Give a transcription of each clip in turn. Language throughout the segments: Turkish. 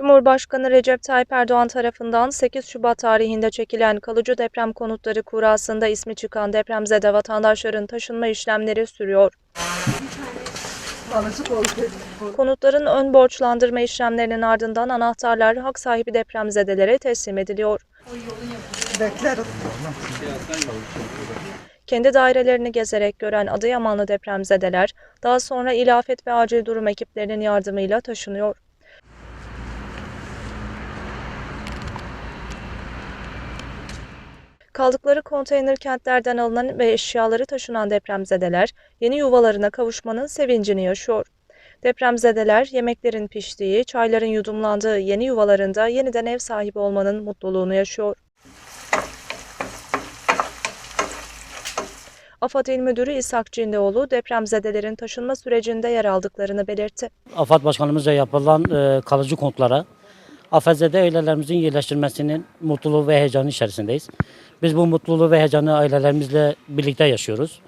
Cumhurbaşkanı Recep Tayyip Erdoğan tarafından 8 Şubat tarihinde çekilen kalıcı deprem konutları kurasında ismi çıkan depremzede vatandaşların taşınma işlemleri sürüyor. Konutların ön borçlandırma işlemlerinin ardından anahtarlar hak sahibi depremzedelere teslim ediliyor. Kendi dairelerini gezerek gören Adıyamanlı depremzedeler daha sonra ilafet ve acil durum ekiplerinin yardımıyla taşınıyor. Kaldıkları konteyner kentlerden alınan ve eşyaları taşınan depremzedeler yeni yuvalarına kavuşmanın sevincini yaşıyor. Depremzedeler yemeklerin piştiği, çayların yudumlandığı yeni yuvalarında yeniden ev sahibi olmanın mutluluğunu yaşıyor. AFAD İl Müdürü İshak Cindeoğlu depremzedelerin taşınma sürecinde yer aldıklarını belirtti. AFAD Başkanımızca yapılan e, kalıcı konutlara AFZ'de ailelerimizin yerleştirmesinin mutluluğu ve heyecanı içerisindeyiz. Biz bu mutluluğu ve heyecanı ailelerimizle birlikte yaşıyoruz.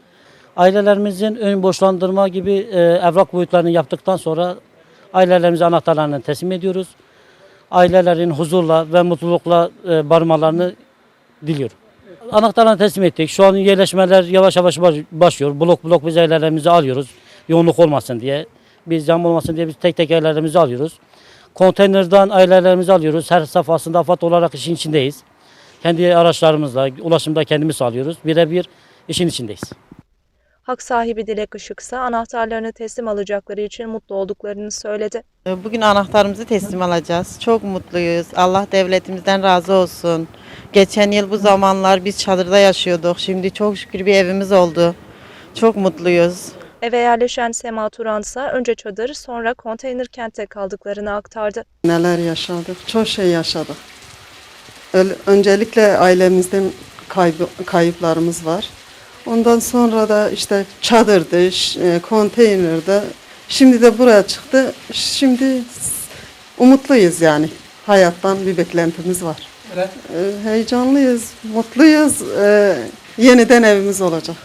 Ailelerimizin ön borçlandırma gibi e, evrak boyutlarını yaptıktan sonra ailelerimize anahtarlarını teslim ediyoruz. Ailelerin huzurla ve mutlulukla e, barınmalarını diliyorum. Anahtarlarını teslim ettik. Şu an yerleşmeler yavaş yavaş baş- başlıyor. Blok blok biz ailelerimizi alıyoruz. Yoğunluk olmasın diye. Biz zam olmasın diye biz tek tek ailelerimizi alıyoruz. Konteynerden ailelerimizi alıyoruz. Her safhasında AFAD olarak işin içindeyiz. Kendi araçlarımızla, ulaşımda kendimiz sağlıyoruz. Birebir işin içindeyiz. Hak sahibi Dilek Işıksa anahtarlarını teslim alacakları için mutlu olduklarını söyledi. Bugün anahtarımızı teslim alacağız. Çok mutluyuz. Allah devletimizden razı olsun. Geçen yıl bu zamanlar biz çadırda yaşıyorduk. Şimdi çok şükür bir evimiz oldu. Çok mutluyuz. Eve yerleşen Sema Turansa önce çadır sonra konteyner kentte kaldıklarını aktardı. Neler yaşadık, çok şey yaşadık. Öncelikle ailemizden kaybı, kayıplarımız var. Ondan sonra da işte çadırdı, e, konteynerde. Şimdi de buraya çıktı. Şimdi umutluyuz yani. Hayattan bir beklentimiz var. E, Heyecanlıyız, mutluyuz. E, Yeniden evimiz olacak.